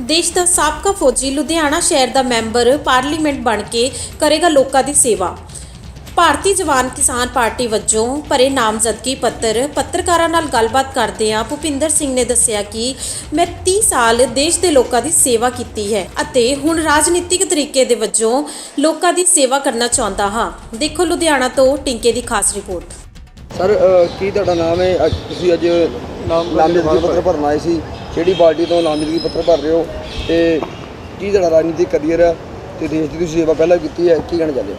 ਦੇਸ਼ ਦਾ ਸਾਬਕਾ ਫੌਜੀ ਲੁਧਿਆਣਾ ਸ਼ਹਿਰ ਦਾ ਮੈਂਬਰ ਪਾਰਲੀਮੈਂਟ ਬਣ ਕੇ ਕਰੇਗਾ ਲੋਕਾਂ ਦੀ ਸੇਵਾ। ਭਾਰਤੀ ਜਵਾਨ ਕਿਸਾਨ ਪਾਰਟੀ ਵੱਜੋਂ ਭਰੇ ਨਾਮਜ਼ਦਗੀ ਪੱਤਰ ਪੱਤਰਕਾਰਾਂ ਨਾਲ ਗੱਲਬਾਤ ਕਰਦਿਆਂ ਭੁਪਿੰਦਰ ਸਿੰਘ ਨੇ ਦੱਸਿਆ ਕਿ ਮੈਂ 30 ਸਾਲ ਦੇਸ਼ ਦੇ ਲੋਕਾਂ ਦੀ ਸੇਵਾ ਕੀਤੀ ਹੈ ਅਤੇ ਹੁਣ ਰਾਜਨੀਤਿਕ ਤਰੀਕੇ ਦੇ ਵੱਜੋਂ ਲੋਕਾਂ ਦੀ ਸੇਵਾ ਕਰਨਾ ਚਾਹੁੰਦਾ ਹਾਂ। ਦੇਖੋ ਲੁਧਿਆਣਾ ਤੋਂ ਟਿੰਕੇ ਦੀ ਖਾਸ ਰਿਪੋਰਟ। ਸਰ ਕੀ ਤੁਹਾਡਾ ਨਾਮ ਹੈ? ਅੱਜ ਤੁਸੀਂ ਅੱਜ ਨਾਮਜ਼ਦਗੀ ਪੱਤਰ। ਭਰਨ ਆਏ ਸੀ। ਕਿਹੜੀ ਪਾਰਟੀ ਤੋਂ ਨਾਮਜ਼ਦਗੀ ਪੱਤਰ ਭਰ ਰਹੇ ਹੋ ਤੇ ਕੀ ਤੁਹਾਡਾ ਰਾਜਨੀਤਿਕ ਕਰੀਅਰ ਹੈ ਤੇ ਦੇਸ਼ ਦੀ ਤੁਸੀਂ ਸੇਵਾ ਪਹਿਲਾਂ ਕੀਤੀ ਹੈ ਕੀ ਕਹਿਣਾ ਚਾਹੁੰਦੇ ਹੋ?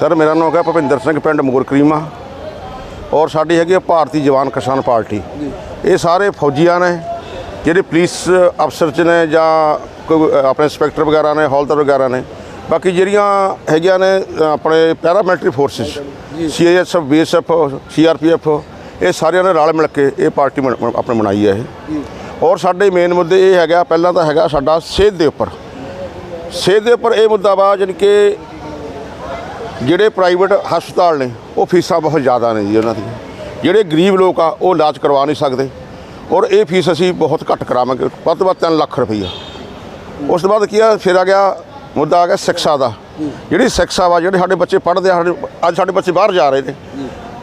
ਸਰ ਮੇਰਾ ਨਾਮ ਹੈ ਭੁਪਿੰਦਰ ਸਿੰਘ ਪਿੰਡ ਮੂਰ ਕਰੀਮਾ। ਔਰ ਸਾਡੀ ਹੈਗੀ ਹੈ ਭਾਰਤੀ ਜਵਾਨ ਕਿਸਾਨ ਪਾਰਟੀ। ਇਹ ਸਾਰੇ ਫੌਜੀਆਂ ਨੇ ਜਿਹੜੇ ਪੁਲਿਸ ਅਫਸਰ ਚ ਨੇ ਜਾਂ ਕੋਈ ਆਪਣੇ ਇੰਸਪੈਕਟਰ ਵਗੈਰਾ ਨੇ ਹੌਲਦਾਰ ਵਗੈਰਾ ਨੇ ਬਾਕੀ ਜਿਹੜੀਆਂ ਹੈਗੀਆਂ ਨੇ ਆਪਣੇ paramilitary forces CISF BSF CRPF ਇਹ ਸਾਰਿਆਂ ਨੇ ਰਲ ਮਿਲ ਕੇ ਇਹ ਪਾਰਟੀ ਆਪਣੇ ਬਣਾਈ ਹੈ ਇਹ। ਔਰ ਸਾਡੇ ਮੇਨ ਮੁੱਦੇ ਇਹ ਹੈਗਾ, ਪਹਿਲਾਂ ਤਾਂ ਹੈਗਾ ਸਾਡਾ ਸਿਹਤ ਦੇ ਉੱਪਰ। ਸਿਹਤ ਦੇ ਉੱਪਰ ਇਹ ਮੁੱਦਾ ਵਾ ਜਾਣੀ ਕਿ ਜਿਹੜੇ ਪ੍ਰਾਈਵੇਟ ਹਸਪਤਾਲ ਨੇ, ਉਹ ਫੀਸਾਂ ਬਹੁਤ ਜ਼ਿਆਦਾ ਨੇ ਜੀ ਉਹਨਾਂ ਦੀਆਂ। ਜਿਹੜੇ ਗਰੀਬ ਲੋਕ ਆ, ਉਹ ਇਲਾਜ ਕਰਵਾ ਨਹੀਂ ਸਕਦੇ। ਔਰ ਇਹ ਫੀਸ ਅਸੀਂ ਬਹੁਤ ਘੱਟ ਕਰਾਵਾਂਗੇ, ਵੱਧ ਤੋਂ ਵੱਧ 3 ਲੱਖ ਰੁਪਈਆ। ਉਸ ਤੋਂ ਬਾਅਦ ਕੀ ਆ, ਫਿਰ ਆ ਗਿਆ ਮੁੱਦਾ ਆ ਗਿਆ ਸਿੱਖਿਆ ਦਾ। ਜਿਹੜੀ ਸਿੱਖਿਆ ਵਾ, ਜਿਹੜੇ ਸਾਡੇ ਬੱਚੇ ਪੜ੍ਹਦੇ ਆ, ਸਾਡੇ ਅੱਜ ਸਾਡੇ ਬੱਚੇ ਬਾਹਰ ਜਾ ਰਹੇ ਨੇ।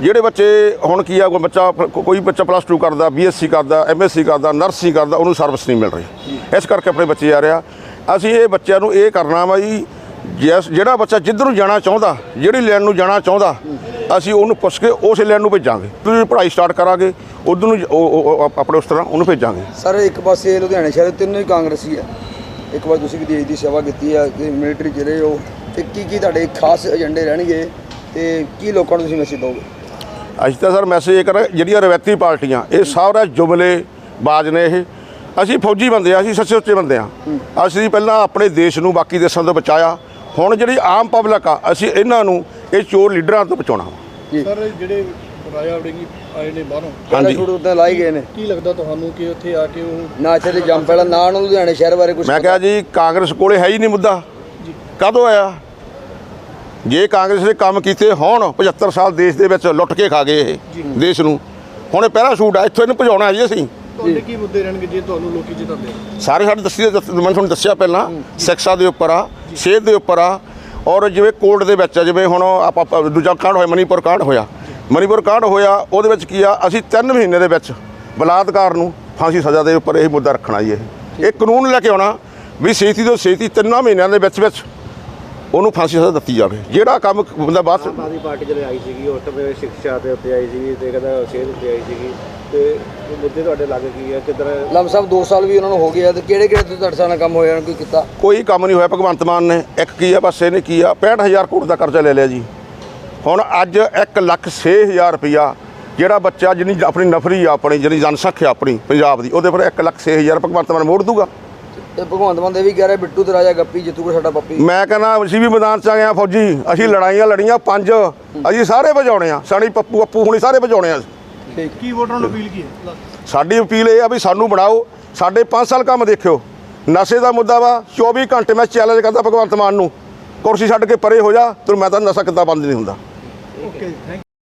ਜਿਹੜੇ ਬੱਚੇ ਹੁਣ ਕੀ ਆ, ਕੋਈ ਬੱਚਾ ਕੋਈ ਬੱਚਾ ਪਲੱਸ 2 ਕਰਦਾ ਬੀਐਸਸੀ ਕਰਦਾ ਐਮਐਸਸੀ ਕਰਦਾ ਨਰਸਿੰਗ ਕਰਦਾ, ਉਹਨੂੰ ਸਰਵਿਸ ਨਹੀਂ ਮਿਲ ਰਹੀ। ਇਸ ਕਰਕੇ ਆਪਣੇ ਬੱਚੇ ਆ ਰਿਹਾ ਅਸੀਂ ਇਹ ਬੱਚਿਆਂ ਨੂੰ ਇਹ ਕਰਨਾ ਵਾ ਜੀ ਜਿਹੜਾ ਬੱਚਾ ਜਿੱਧਰ ਨੂੰ ਜਾਣਾ ਚਾਹੁੰਦਾ, ਜਿਹੜੀ ਲੈਣ ਨੂੰ ਜਾਣਾ ਚਾਹੁੰਦਾ, ਅਸੀਂ ਉਹਨੂੰ ਪੁੱਛ ਕੇ ਉਸੇ ਲੈਣ ਨੂੰ ਭੇਜਾਂਗੇ। ਤੁਸੀਂ ਪੜ੍ਹਾਈ ਸਟਾਰਟ ਕਰਾਂਗੇ, ਉਧਰ ਨੂੰ ਉਹ- ਆਪਣੇ ਉਸ ਤਰ੍ਹਾਂ ਉਹਨੂੰ ਭੇਜਾਂਗੇ। ਸਰ, ਇੱਕ ਪਾਸੇ ਲੁਧਿਆਣੇ ਸ਼ਹਿਰ ਦੇ ਤਿੰਨੋਂ ਹੀ ਕਾਂਗਰਸੀ ਆ। ਇੱਕ ਵਾਰ ਤੁਸੀਂ ਵੀ ਦੇਸ਼ ਦੀ ਸੇਵਾ ਕੀਤੀ ਹੈ ਕਿ ਮਿਲਟਰੀ ਚ ਰਹੇ ਹੋ, ਤੇ ਕੀ ਕੀ ਤੁਹਾਡੇ ਖਾਸ ਏਜੰਡੇ ਰਹਿਣਗੇ, ਤੇ ਕੀ ਲੋਕਾਂ ਨੂੰ ਤੁਸੀਂ ਮੈਸੇਜ ਦਿਓਗੇ? ਅਸੀਂ ਤਾਂ ਸਰ ਮੈਸੇਜ ਇਹ ਕਰ ਜਿਹੜੀਆਂ ਰਵਾਇਤੀ ਪਾਰਟੀਆਂ ਇਹ ਸਾਰਾ ਜੁਮਲੇ ਬਾਜ ਨੇ ਇਹ। ਅਸੀਂ ਫੌਜੀ ਬੰਦੇ ਆ ਅਸੀਂ ਸੱਚੇ ਸੁੱਚੇ ਬੰਦੇ ਆ ਅਸੀਂ ਪਹਿਲਾਂ ਆਪਣੇ ਦੇਸ਼ ਨੂੰ ਬਾਕੀ ਦੇਸ਼ਾਂ ਤੋਂ ਬਚਾਇਆ। ਹੁਣ ਜਿਹੜੀ ਆਮ ਪਬਲਿਕ ਆ ਅਸੀਂ ਇਹਨਾਂ ਨੂੰ ਇਹ ਚੋਰ ਲੀਡਰਾਂ ਤੋਂ ਬਚਾਉਣਾ ਸਰ ਜਿਹੜੇ ਰਾਜਾ ਵੜਿੰਗੀ ਆਏ ਨੇ ਬਾਹਰੋਂ? ਹਾਂਜੀ। ਛੋੜ ਉੱਤੇ ਲਾਏ ਗਏ ਨੇ। ਕੀ ਲੱਗਦਾ ਤੁਹਾਨੂੰ ਕਿ ਉੱਥੇ ਆ ਕੇ ਉਹ ਨਾ ਦੇ ਜੰਮ ਪਹਿਲਾਂ ਨਾ ਉਹਨਾਂ ਲੁਧਿਆਣਾ ਸ਼ਹਿਰ ਬਾਰੇ ਕੁਝ ਮੈਂ ਕਿਹਾ ਜੀ ਕਾਂਗਰਸ ਕੋਲੇ ਹੈ ਹੀ ਨਹੀਂ ਮੁੱਦਾ। ਕਦੋਂ ਆਇਆ? ਜੇ ਕਾਂਗਰਸ ਦੇ ਕੰਮ ਕੀਤੇ ਹੋਣ 75 ਸਾਲ ਦੇਸ਼ ਦੇ ਵਿੱਚ ਲੁੱਟ ਕੇ ਖਾ ਗਏ ਇਹ ਦੇਸ਼ ਨੂੰ। ਹੁਣ ਇਹ ਪਹਿਲਾ ਸ਼ੂਟ ਆ ਇੱਥੋਂ ਇਹਨੂੰ ਭਜਾਉਣਾ ਜੀ ਅਸੀਂ। ਤੁਹਾਡੇ ਕੀ ਮੁੱਦੇ ਰਹਿਣਗੇ ਜੇ ਤੁਹਾਨੂੰ ਲੋਕੀ ਜਿਤਾਉਂਦੇ? ਸਾਰੇ ਸਾਡੇ ਦੱਸੀ ਮੈਂ ਤੁਹਾਨੂੰ ਦੱਸਿਆ ਪਹਿਲਾਂ ਸਿੱਖਿਆ ਦੇ ਉੱਪਰ ਆ ਸਿਹਤ ਦੇ ਉੱਪਰ ਆ ਔਰ ਜਿਵੇਂ ਕੋਰਟ ਦੇ ਵਿੱਚ ਆ ਜਿਵੇਂ ਹੁਣ ਆਪਾਂ ਦੂਜਾ ਕਾਂਡ ਹੋਇਆ ਮਨੀਪੁਰ ਕਾਂਡ ਹੋਇਆ। ਮਨੀਪੁਰ ਕਾਂਡ ਹੋਇਆ ਉਹਦੇ ਵਿੱਚ ਕੀ ਆ ਅਸੀਂ 3 ਮਹੀਨੇ ਦੇ ਵਿੱਚ ਬਲਾਤਕਾਰ ਨੂੰ ਫਾਂਸੀ ਸਜ਼ਾ ਦੇ ਉੱਪਰ ਇਹ ਮੁੱਦਾ ਰੱਖਣਾ ਜੀ ਇਹ। ਇਹ ਕਾਨੂੰਨ ਲੈ ਕੇ ਆਉਣਾ ਵੀ ਛੇਤੀ ਤੋਂ ਛੇਤੀ ਤਿੰਨਾਂ ਮਹੀਨਿਆਂ ਦੇ ਵਿੱਚ ਵਿੱਚ ਉਹਨੂੰ ਫਾਂਸੀ ਸਜ਼ਾ ਦਿੱਤੀ ਜਾਵੇ। ਜਿਹੜਾ ਕੰਮ ਬੰਦਾ ਬਾਅਦ ਆਮ ਆਦਮੀ ਪਾਰਟੀ ਜਦੋਂ ਆਈ ਸੀਗੀ ਉਸ ਸਮੇਂ ਸਿੱਖਿਆ ਦੇ ਉੱਤੇ ਆਈ ਸੀ ਤੇ ਕਹਿੰਦਾ ਸਿਹਤ ਉੱਤੇ ਆਈ ਸੀਗੀ। ਤੇ ਉਹ ਮੁੱਦੇ ਤੁਹਾਡੇ ਲੱਗ ਕੀ ਹੈ ਕਿੱਧਰ ਲਮਸਮ 2 ਸਾਲ ਵੀ ਉਹਨਾਂ ਨੂੰ ਹੋ ਗਿਆ ਤੇ ਕਿਹੜੇ ਕਿਹੜੇ ਤੇ ਤੁਹਾਡੇ ਸਾਹ ਨਾਲ ਕੰਮ ਹੋਇਆ ਕੋਈ ਕੀਤਾ? ਕੋਈ ਕੰਮ ਨਹੀਂ ਹੋਇਆ ਭਗਵੰਤ ਮਾਨ ਨੇ। ਇੱਕ ਕੀ ਆ ਬਸ ਇਹਨੇ ਕੀ ਆ 65000 ਕਰੋੜ ਦਾ ਕਰਜ਼ਾ ਲੈ ਲਿਆ ਜੀ। ਹੁਣ ਅੱਜ 1 ਲੱਖ 6000 ਰੁਪਇਆ ਜਿਹੜਾ ਬੱਚਾ ਜਿਹਨੀ ਆਪਣੀ ਨਫਰੀ ਆ ਆਪਣੀ ਜਿਹੜੀ ਜਨਸੰਖਿਆ ਆਪਣੀ ਪੰਜਾਬ ਦੀ ਉਹਦੇ ਪਰ 1 ਲੱਖ 6000 ਭਗਵੰਤ ਮਾਨ ਮੋੜ ਦੂਗਾ। ਤੇ ਭਗਵੰਤ ਮਾਨ ਦੇ ਵੀ ਕਹਿ ਰਹੇ ਬਿੱਟੂ ਤੇ ਰਾਜਾ ਗੱਪੀ ਜਿੱਤੂਗਾ ਸਾਡਾ ਪੱਪੀ ਮੈਂ ਕਹਿੰਦਾ ਅਸੀਂ ਵੀ ਮੈਦਾਨ 'ਚ ਆ ਗਏ ਆ ਫੌਜੀ। ਅਸੀਂ ਲੜਾਈਆਂ ਲੜੀਆਂ ਪੰਜ। ਅਸੀਂ ਸਾਰੇ ਵਜਾਉਣੇ ਆ। ਸਾਡੀ ਪੱਪੂ ਅੱਪੂ ਹੁਣੀ ਸਾਰੇ ਵਜਾਉਣੇ ਆ। ਕੀ ਵੋਟਰਾਂ ਨੂੰ ਅਪੀਲ ਕੀ ਹੈ? ਸਾਡੀ ਅਪੀਲ ਇਹ ਆ ਵੀ ਸਾਨੂੰ ਬਣਾਓ। ਸਾਡੇ 5 ਸਾਲ ਕੰਮ ਦੇਖਿਓ। ਨਸ਼ੇ ਦਾ ਮੁੱਦਾ ਵਾ। 24 ਘੰਟੇ ਮੈਂ ਚੈਲੰਜ ਕਰਦਾ ਭਗਵੰਤ ਮਾਨ ਨੂੰ। ਕੁਰਸੀ ਛੱਡ ਕੇ ਪਰੇ ਹੋ ਜਾ ਤੈਨੂੰ ਮੈਂ ਤਾਂ ਨਸ਼ਾ ਕਿੱਦਾਂ ਬੰਦ ਨਹੀਂ ਹੁੰਦਾ। Okay thank